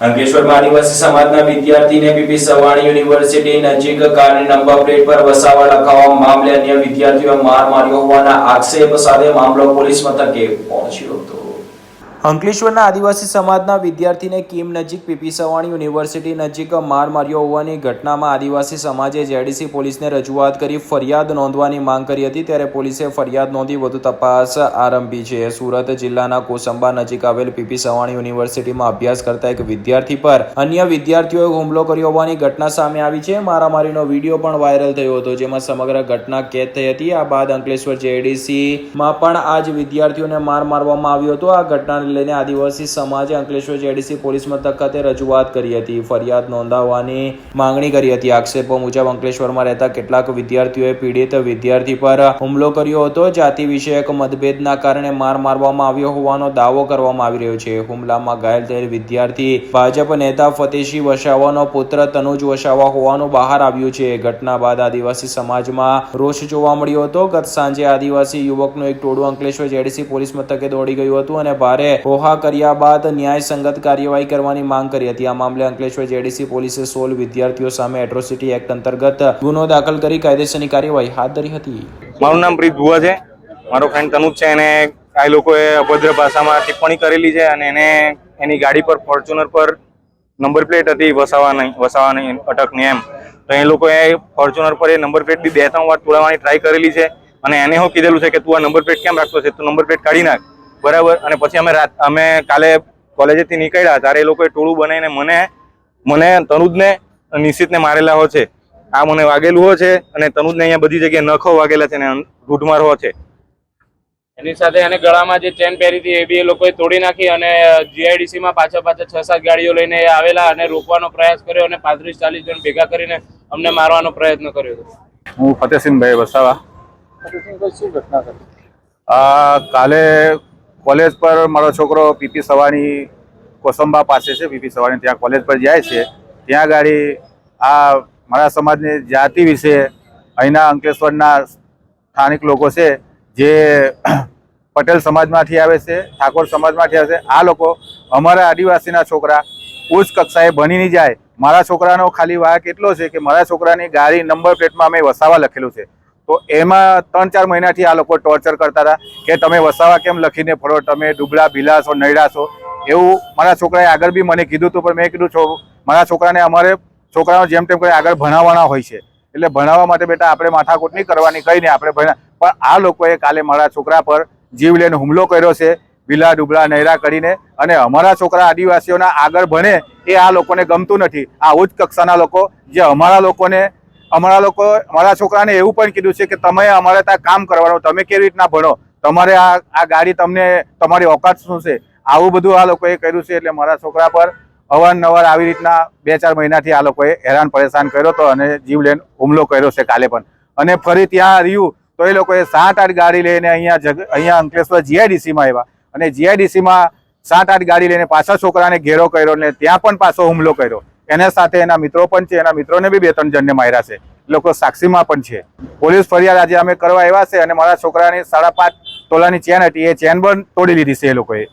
અંકલેશ્વરમાં આદિવાસી સમાજના વિદ્યાર્થીને પીપી સવાણી યુનિવર્સિટી નજીક કારની નંબર પ્લેટ પર વસાવા લખાવવા મામલે અન્ય વિદ્યાર્થીઓએ માર માર્યો હોવાના આક્ષેપ સાથે મામલો પોલીસ મથકે પહોંચ્યો હતો. અંકલેશ્વરના આદિવાસી સમાજના વિદ્યાર્થીને કીમ નજીક પીપી સવાણી યુનિવર્સિટી નજીક માર માર્યો હોવાની ઘટનામાં આદિવાસી સમાજે જેડીસી પોલીસને રજૂઆત કરી ફરિયાદ નોંધવાની માંગ કરી હતી ત્યારે પોલીસે ફરિયાદ નોંધી વધુ તપાસ આરંભી છે. સુરત જિલ્લાના કોસંબા નજીક આવેલ પીપી સવાણી યુનિવર્સિટીમાં અભ્યાસ કરતા એક વિદ્યાર્થી પર અન્ય વિદ્યાર્થીઓએ હુમલો કર્યો હોવાની ઘટના સામે આવી છે. મારામારીનો વીડિયો પણ વાયરલ થયો હતો, જેમાં સમગ્ર ઘટના કેદ થઈ હતી. આ બાદ અંકલેશ્વર જેડીસીમાં પણ આ જ વિદ્યાર્થીઓને માર મારવામાં આવ્યો હતો. આ ઘટનાને લઈને આદિવાસી સમાજે અંકલેશ્વર જેડીસી પોલીસ મથક રજૂઆત કરી હતી. ફરિયાદ નોંધાવવાની માંગણી કરી હતી. આક્ષેપો મુજબ અંકલેશ્વરમાં રહેતા કેટલાક વિદ્યાર્થીઓએ પીડિત વિદ્યાર્થી પર હુમલો કર્યો હતો. જાતિ વિષયક મતભેદના કારણે માર મારવામાં આવ્યો હોવાનો દાવો કરવામાં આવી રહ્યો છે. હુમલામાં ઘાયલ થયેલ વિદ્યાર્થી ભાજપ નેતા ફતેશી વસાવાનો પુત્ર તનુજ વસાવા હોવાનું બહાર આવ્યું છે. ઘટના બાદ આદિવાસી સમાજમાં રોષ જોવા મળ્યો હતો. ગત સાંજે આદિવાસી યુવકનું એક ટોળું અંકલેશ્વર જેડીસી પોલીસ મથકે દોડી ગયું હતું અને ભારે હોહા કર્યા બાદ ન્યાય સંગત કાર્યવાહી કરવાની માંગ કરી હતી. આ મામલે અંકલેશ્વર જેડીસી પોલીસે સોળ વિદ્યાર્થીઓ સામે એટ્રોસિટી એક્ટ અંતર્ગત ગુનો દાખલ કરી કાયદેસરની કાર્યવાહી હાથ ધરી હતી. મારું નામ પ્રીત ભુવા છે. મારો ફ્રેન્ડ તનુજ છે. એને આ લોકોએ અભદ્ર ભાષામાં ટિપ્પણી કરેલી છે અને એને એની ગાડી પર ફોર્ચ્યુનર પર નંબર પ્લેટ હતી વસાવાની અટક અટકની એમ. તો એ લોકોએ ફોર્ચ્યુનર પર એ નંબર પ્લેટ બી બે ત્રણ વાર તોડવાની ટ્રાય કરેલી છે. અને એને હું કીધેલું છે કે તું આ નંબર પ્લેટ કેમ રાખતો છે? તું નંબર પ્લેટ કાઢી નાખ. બરાબર? અને પછી અમે રાત અમે કાલે કોલેજેથી નીકળ્યા ત્યારે એ લોકોએ ટોળું બનાવીને મને મને તનુજને નિશ્ચિતને મારેલા હો છે. આ મને વાગેલું હો છે અને તનુજને અહીંયા બધી જગ્યાએ નખો વાગેલા છે અને ઘૂંટમાર હો છે. એની સાથે એને ગળામાં જે ચેન પહેરી હતી એ બી એ લોકોએ તોડી નાખી અને જીઆઈડીસીમાં પાછા પાછા છ સાત ગાડીઓ લઈને એ આવેલા અને રોકવાનો પ્રયાસ કર્યો અને પાંત્રીસ ચાલીસ જણ ભેગા કરીને અમને મારવાનો પ્રયત્ન કર્યો હતો. હું ફતેહસિંહભાઈ વસાવા. આ કાલે કોલેજ પર મારો છોકરો પીપી સવાણી કોસંબા પાસે છે, પીપી સવાણી ત્યાં કોલેજ પર જાય છે. ત્યાં ગાડી આ મારા સમાજની જાતિ વિશે અહીંના અંકલેશ્વરના સ્થાનિક લોકો છે, જે પટેલ સમાજમાંથી આવે છે, ઠાકોર સમાજમાંથી આવે છે, આ લોકો અમારા આદિવાસીના છોકરા ઉચ્ચ કક્ષાએ ભણી નહીં જાય. મારા છોકરાનો ખાલી વાક એટલો છે કે મારા છોકરાની ગાડી નંબર પ્લેટમાં અમે વસાવા લખેલું છે. તો એમાં ત્રણ ચાર મહિનાથી આ લોકો ટોર્ચર કરતા હતા કે તમે વસાવા કેમ લખીને ફરો? તમે ડુબળા ભીલા છો, નૈડા છો? એવું મારા છોકરાએ આગળ બી મને કીધું હતું પણ મેં કીધું, છો, મારા છોકરાને અમારે છોકરાઓ જેમ તેમ કરી આગળ ભણાવવાના હોય છે. એટલે ભણાવવા માટે બેટા આપણે માથાકૂટ નહીં કરવાની, કંઈ નહીં, આપણે ભણ્યા પણ આ લોકોએ કાલે મારા છોકરા પર જીવ લઈને હુમલો કર્યો છે, ભીલા ડુબળા નૈરા કરીને. અને અમારા છોકરા આદિવાસીઓના આગળ ભણે એ આ લોકોને ગમતું નથી. આ ઉચ્ચ કક્ષાના લોકો, જે અમારા લોકોને અમારા લોકો, અમારા છોકરાને એવું પણ કીધું છે કે તમે અમારે ત્યાં કામ કરવાનું, તમે કેવી રીતના ભણો? તમારે આ આ ગાડી તમને, તમારી ઓકાત શું છે? આવું બધું આ લોકોએ કર્યું છે, એટલે મારા છોકરા પર અવારનવાર આવી રીતના બે ચાર મહિનાથી આ લોકોએ હેરાન પરેશાન કર્યો હતો અને જીવલેણ હુમલો કર્યો છે કાલે પણ. અને ફરી ત્યાં રહ્યું, તો એ લોકોએ સાત આઠ ગાડી લઈને અહીંયા જગ, અહીંયા અંકલેશ્વર જીઆઈડીસીમાં આવ્યા. અને જીઆઈડીસીમાં સાત આઠ ગાડી લઈને પાછા છોકરાને ઘેરો કર્યો ને ત્યાં પણ પાછો હુમલો કર્યો. એના સાથે એના મિત્રો પણ છે, એના મિત્રોને બી બે ત્રણ જણને માર્યા છે. લોકો સાક્ષીમાં પણ છે. પોલીસ ફરિયાદ આજે અમે કરવા આવ્યા છે અને મારા છોકરાની સાડા પાંચ તોલાની ચેન હતી, એ ચેન પણ તોડી લીધી છે એ લોકોએ.